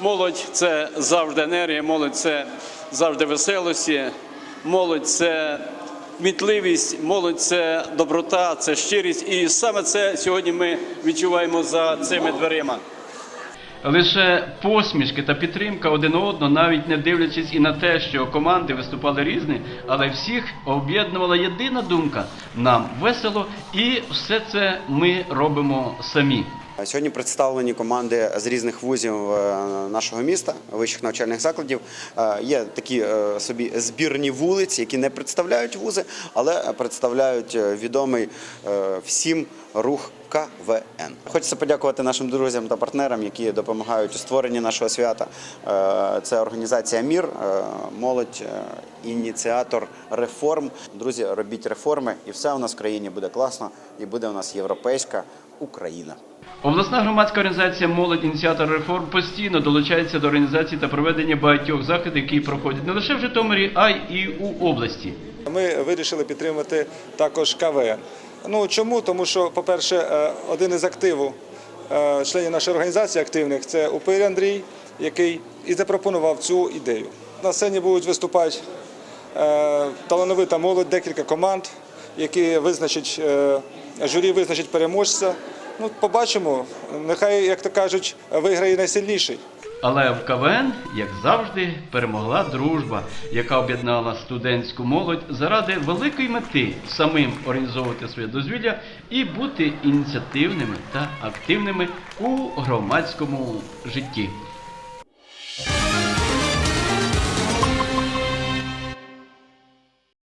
Молодь це завжди енергія, молодь це завжди веселості, молодь це кмітливість, молодь це доброта, це щирість. І саме це сьогодні ми відчуваємо за цими дверима. Лише посмішки та підтримка один одного, навіть не дивлячись і на те, що команди виступали різні, але всіх об'єднувала єдина думка: нам весело, і все це ми робимо самі. Сьогодні представлені команди з різних вузів е, нашого міста, вищих навчальних закладів. Е, Є такі е, собі збірні вулиці, які не представляють вузи, але представляють відомий всім рух КВН. Хочеться подякувати нашим друзям та партнерам, які допомагають у створенні нашого свята. Це організація Мір, молодь, ініціатор реформ. Друзі, робіть реформи, і все у нас в країні буде класно, і буде у нас європейська Україна. Обласна громадська організація Молодь ініціатор реформ постійно долучається до організації та проведення багатьох заходів, які проходять не лише в Житомирі, а й у області. Ми вирішили підтримати також КВН. Ну чому? Тому що, по-перше, е, один із активів е, членів нашої організації активних це Упир Андрій, який і запропонував цю ідею. На сцені будуть виступати е, талановита молодь, декілька команд, які визначать журі, визначить переможця. Ну, побачимо. Нехай, як то кажуть, виграє найсильніший. Але в КВН, як завжди, перемогла дружба, яка об'єднала студентську молодь заради великої мети самим організовувати своє дозвілля і бути ініціативними та активними у громадському житті.